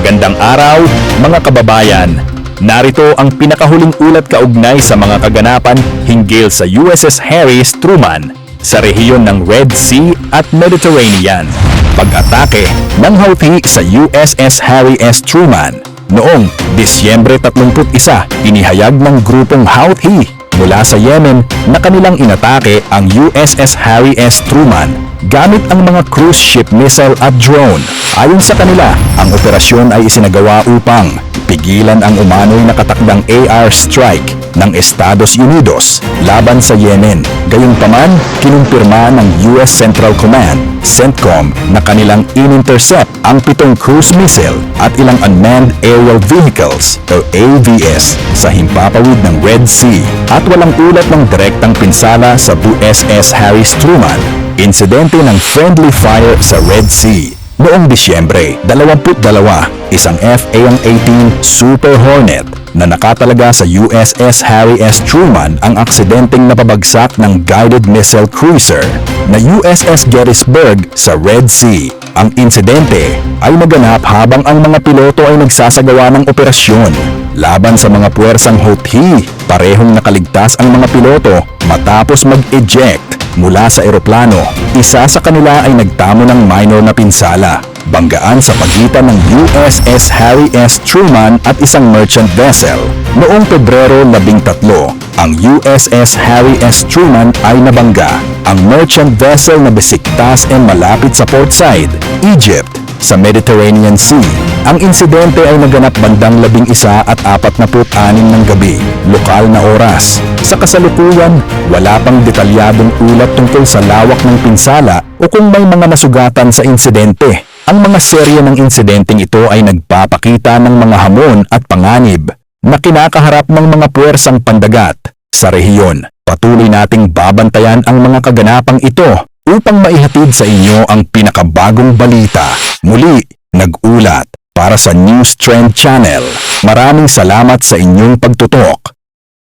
Magandang araw, mga kababayan. Narito ang pinakahuling ulat kaugnay sa mga kaganapan hinggil sa USS Harry S. Truman sa rehiyon ng Red Sea at Mediterranean. Pag-atake ng Houthi sa USS Harry S. Truman noong Disyembre 31, inihayag ng grupong Houthi mula sa Yemen na kanilang inatake ang USS Harry S. Truman gamit ang mga cruise ship missile at drone. Ayon sa kanila, ang operasyon ay isinagawa upang pigilan ang umano'y nakatakdang AR strike ng Estados Unidos laban sa Yemen. Gayunpaman, kinumpirma ng US Central Command, CENTCOM, na kanilang in-intercept ang pitong cruise missile at ilang unmanned aerial vehicles o AVS sa himpapawid ng Red Sea at walang ulat ng direktang pinsala sa USS Harry. Truman Insidente ng friendly fire sa Red Sea. Noong Disyembre, 22, isang FA-18 Super Hornet na nakatalaga sa USS Harry S. Truman ang aksidenteng napabagsak ng guided missile cruiser na USS Gettysburg sa Red Sea. Ang insidente ay naganap habang ang mga piloto ay nagsasagawa ng operasyon laban sa mga puwersang Houthi. Parehong nakaligtas ang mga piloto matapos mag-eject mula sa eroplano. Isa sa kanila ay nagtamo ng minor na pinsala. Banggaan sa pagitan ng USS Harry S. Truman at isang merchant vessel. Noong Pebrero 13, ang USS Harry S. Truman ay nabangga. Ang merchant vessel na besiktas ay malapit sa port side, Egypt, sa Mediterranean Sea. Ang insidente ay naganap bandang 11 at 46 ng gabi, lokal na oras. Sa kasalukuyan, wala pang detalyadong ulat tungkol sa lawak ng pinsala o kung may mga nasugatan sa insidente. Ang mga serye ng insidenteng ito ay nagpapakita ng mga hamon at panganib na kinakaharap ng mga puwersang pandagat sa rehiyon. Patuloy nating babantayan ang mga kaganapang ito upang maihatid sa inyo ang pinakabagong balita. Muli, nag-ulat para sa News Trend Channel. Maraming salamat sa inyong pagtutok.